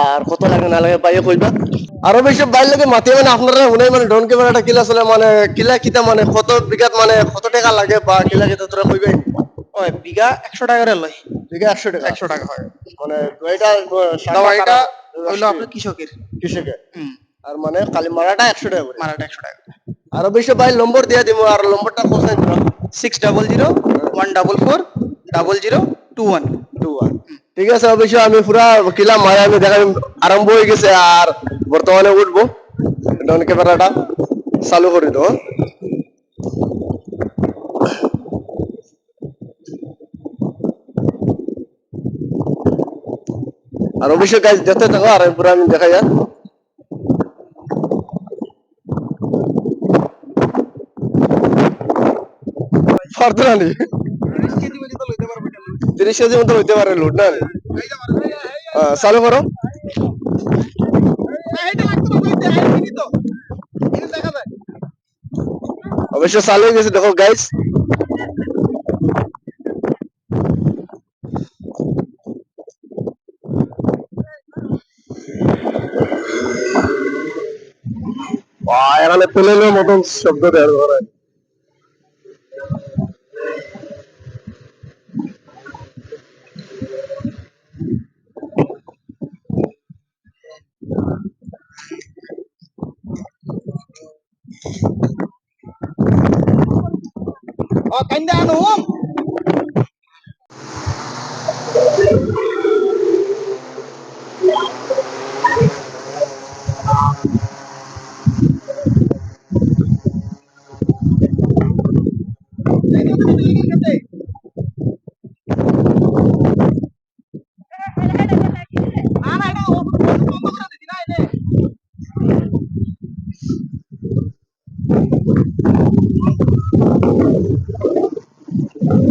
আর কত লাগে না লাগে পাইয়ে কইবা। আর অবশ্য বাইর লগে মাতি মানে আপনারা শুনাই মানে ড্রোন ক্যামেরাটা কিলা চলে মানে কিলা কিতা মানে কত বিঘাত মানে কত টাকা লাগে বা কিলা কিতা তোরা কইবে? ওই বিঘা একশো টাকা করে লয়। বিঘা একশো টাকা। একশো টাকা হয়। মানে এটা দাও এটা হইল আপনার কৃষকের। কৃষকের। আর মানে কালি মারাটা একশো টাকা করে। মারাটা একশো টাকা আর অবশ্য ভাই নম্বর দিয়ে দিব আর নম্বরটা কোথায়? Six double zero one double four double zero two one two one ঠিক আছে অবশ্য আমি পুরা কিলা মারা আমি দেখা আরম্ভ হয়ে গেছে আর বর্তমানে উঠবো। ডন ক্যামেরাটা চালু করে দেবো আর অবশ্যই কাজ দেখতে থাকো আর পুরো আমি দেখা যায় পারতো না নি? তিরিশ কেজি মতো হইতে পারে লোড না? চালু করো। অবশ্য চালু হয়ে গেছে, দেখো গাইস এখানে প্লেনের মতন শব্দ দেওয়ার ఓ కందాను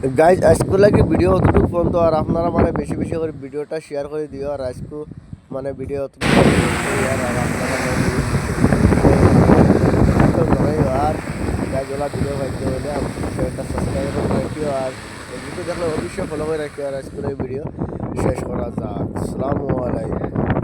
গাইজ আজকে লাগে ভিডিও অতটুকু পর্যন্ত। আর আপনারা মানে বেশি বেশি করে ভিডিওটা শেয়ার করে দিও। আর আজকে মানে ভিডিও আর আপনারা ভিডিও পাইতে হলে একটা সাবস্ক্রাইব আর ভিডিও দেখলে অবশ্যই ফলো করে রাখিও। আর আজকের ভিডিও শেষ করা যাক। আসসালামু আলাইকুম।